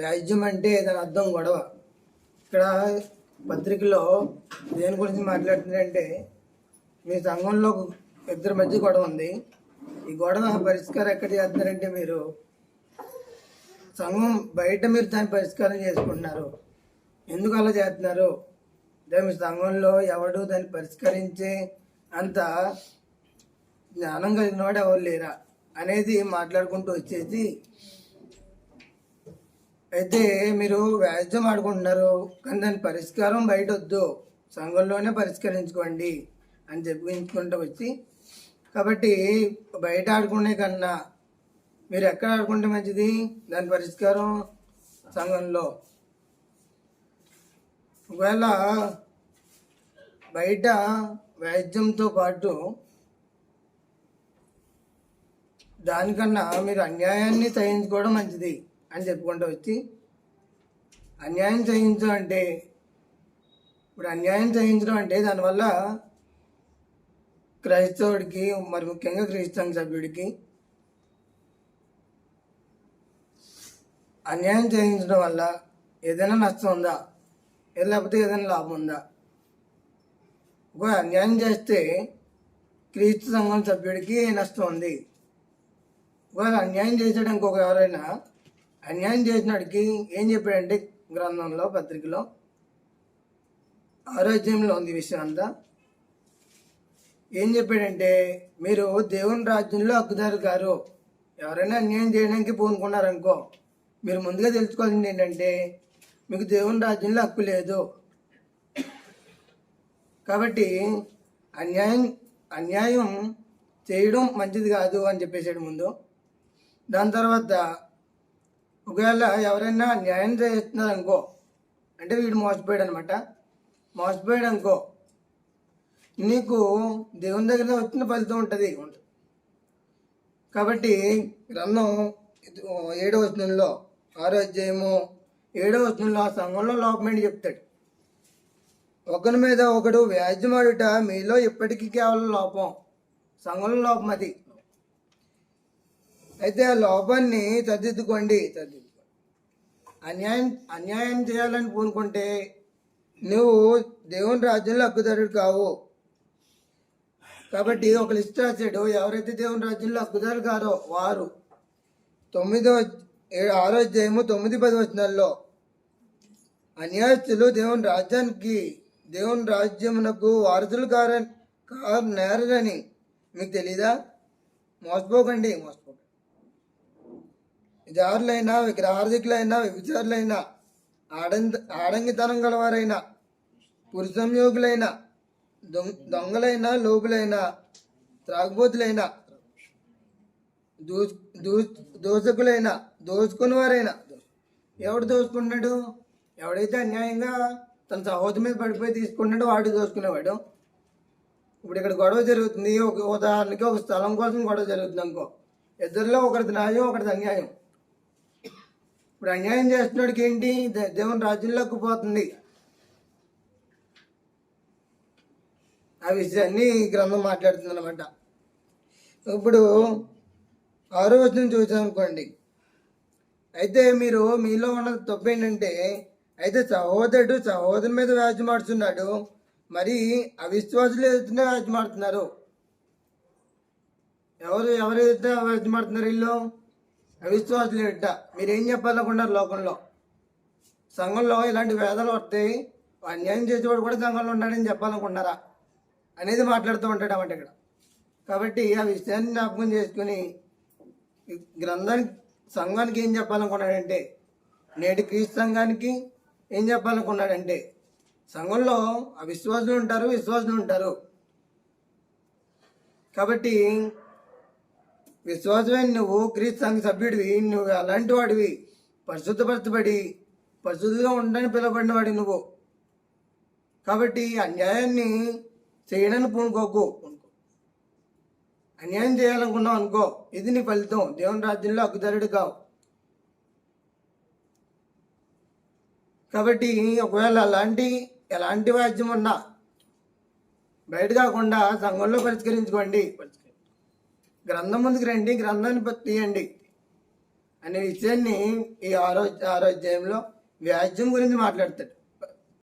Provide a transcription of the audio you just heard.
వ్యాజ్యం అంటే దాని అర్థం గొడవ. ఇక్కడ పత్రికలో దేని గురించి మాట్లాడుతుందంటే మీ సంఘంలో ఇద్దరి మధ్య గొడవ ఉంది. ఈ గొడవ పరిష్కారం ఎక్కడ చేస్తున్నారంటే మీరు సంఘం బయట మీరు దాన్ని పరిష్కారం చేసుకుంటున్నారు. ఎందుకు అలా చేస్తున్నారు? అంటే మీ సంఘంలో ఎవడు దాన్ని పరిష్కరించే అంత జ్ఞానం కలిగిన వాడు ఎవరు లేరా అనేది మాట్లాడుకుంటూ వచ్చేసి అయితే మీరు వ్యాజ్యం ఆడుకుంటున్నారు కానీ దాని పరిష్కారం బయట వద్దు సంఘంలోనే పరిష్కరించుకోండి అని చెప్పుకుంటూ వచ్చి కాబట్టి బయట ఆడుకునే కన్నా మీరు ఎక్కడ ఆడుకుంటే మంచిది? దాని పరిష్కారం సంఘంలో. ఒకవేళ బయట వైద్యంతో పాటు దానికన్నా మీరు అన్యాయాన్ని సహించుకోవడం మంచిది. అని చెప్పుకుంటూ వచ్చి అన్యాయం సహించడం అంటే ఇప్పుడు అన్యాయం సహించడం అంటే దానివల్ల క్రైస్తవుడికి మరి ముఖ్యంగా క్రైస్తవ సభ్యుడికి అన్యాయం చేయించడం వల్ల ఏదైనా నష్టం ఉందా? ఏ లేకపోతే ఏదైనా లాభం ఉందా? ఒక అన్యాయం చేస్తే క్రీస్తు సంఘం సభ్యుడికి నష్టం ఉంది. ఒకవేళ అన్యాయం చేసాడు ఒక ఎవరైనా అన్యాయం చేసినాడికి ఏం చెప్పాడంటే గ్రంథంలో పత్రికలో ఆరోగ్యంలో ఉంది విషయం అంతా. ఏం చెప్పాడంటే మీరు దేవుని రాజ్యంలో హక్కుదారు గారు ఎవరైనా అన్యాయం చేయడానికి పూనుకున్నారనుకో మీరు ముందుగా తెలుసుకోవాల్సింది ఏంటంటే మీకు దేవుని రాజ్యంలో హక్కు లేదు. కాబట్టి అన్యాయం అన్యాయం చేయడం మంచిది కాదు అని చెప్పేసాడు ముందు. దాని తర్వాత ఒకవేళ ఎవరైనా న్యాయం చేస్తున్నారు అనుకో అంటే వీడు మోసపోయాడు అనమాట మోసపోయాడు అనుకో నీకు దేవుని దగ్గర వచ్చిన ఫలితం ఉంటుంది. కాబట్టి గ్రంథం ఏడో వచనంలో ఆరో అధ్యాయము ఏడో వచనంలో ఆ సంఘంలో లోపమేంటి చెప్తాడు? ఒకరి మీద ఒకడు వ్యాజ్యమాడుట మీలో ఇప్పటికీ కేవలం లోపం. సంఘంలో లోపం అది. అయితే ఆ లోపాన్ని తద్దిద్దుకోండి సర్దిద్దుకోండి. అన్యాయం అన్యాయం చేయాలని పూనుకుంటే నువ్వు దేవుని రాజ్యంలో హక్కుదారుడు కావు. కాబట్టి ఒక లిస్ట్ రాశాడు ఎవరైతే దేవుని రాజ్యంలో హక్కుదారు కారో వారు తొమ్మిదో ఆరో అధ్యాయము తొమ్మిది పది వచనాల్లో అన్యాయస్తులు దేవుని రాజ్యానికి దేవుని రాజ్యమునకు వారసులు కారని కారు నేరని మీకు తెలీదా? మోసపోకండి మోసపోకండి. జారులైనా విగ్రహార్థికులైనా విభిచారులైనా ఆడంద ఆడంగితనం గలవారైనా పురుషంయోగులైన దొంగ దొంగలైన లోపులైనా త్రాగుబోతులైనా దూ దూ దోషకులైనా దోచుకుని వారైనా ఎవడు దోచుకున్నాడు ఎవడైతే అన్యాయంగా తన సహోదరి మీద పడిపోయి తీసుకున్నాడో వాడు దోచుకునేవాడు. ఇప్పుడు ఇక్కడ గొడవ జరుగుతుంది. ఒక ఉదాహరణకి ఒక స్థలం కోసం గొడవ జరుగుతుంది అనుకో. ఇద్దరిలో ఒకరిది న్యాయం ఒకరిది అన్యాయం. ఇప్పుడు అన్యాయం చేస్తున్నాడికి ఏంటి? దేవుని రాజ్యంలోకి పోతుంది. ఆ విషయాన్ని గ్రంథం మాట్లాడుతుంది అనమాట ఇప్పుడు ఆరో వచ్చిన చూసాం అనుకోండి. అయితే మీరు మీలో ఉన్న తప్పు ఏంటంటే అయితే సహోదరుడు సహోదరు మీద వ్యాజ్యమాడుతున్నాడు మరి అవిశ్వాసులు ఎదుగుతున్నా వ్యాజ్యమాడుతున్నారు ఎవరు ఎవరు ఎదుగుతా వ్యాజ్యమాడుతున్నారు వీళ్ళు? అవిశ్వాసులు ఎట్ట మీరేం చెప్పాలనుకుంటారు చెప్పాలనుకున్నారు లోకంలో. సంఘంలో ఇలాంటి వేదలు వస్తాయి అన్యాయం చేసేవాడు కూడా సంఘంలో ఉన్నాడని చెప్పాలనుకున్నారా అనేది మాట్లాడుతూ ఉంటాడు అన్నమాట ఇక్కడ. కాబట్టి ఆ విషయాన్ని జ్ఞాపకం చేసుకుని గ్రంథానికి సంఘానికి ఏం చెప్పాలనుకున్నాడంటే నేటి క్రీస్తు సంఘానికి ఏం చెప్పాలనుకున్నాడంటే సంఘంలో అవిశ్వాసులు ఉంటారు విశ్వాసులు ఉంటారు. కాబట్టి విశ్వాసమైన నువ్వు క్రీస్తు సంఘ సభ్యుడివి నువ్వు అలాంటి వాడివి. పరిశుద్ధపరచబడి పరిశుద్ధిగా ఉండడానికి పిలువబడిన వాడి నువ్వు. కాబట్టి అన్యాయాన్ని చేయడానికి పూనుకోకు. అన్యాయం చేయాలనుకున్నావు అనుకో ఇది నీ ఫలితం. దేవుని రాజ్యంలో హక్కుదారుడు కావు. కాబట్టి ఒకవేళ అలాంటి ఎలాంటి వాద్యం ఉన్నా బయట కాకుండా సంఘంలో పరిష్కరించుకోండి. గ్రంథం ముందుకు రండి గ్రంథాన్ని తీయండి. అనే విషయాన్ని ఈ ఆరో ఆరోగ్యంలో వ్యాజ్యం గురించి మాట్లాడతాడు.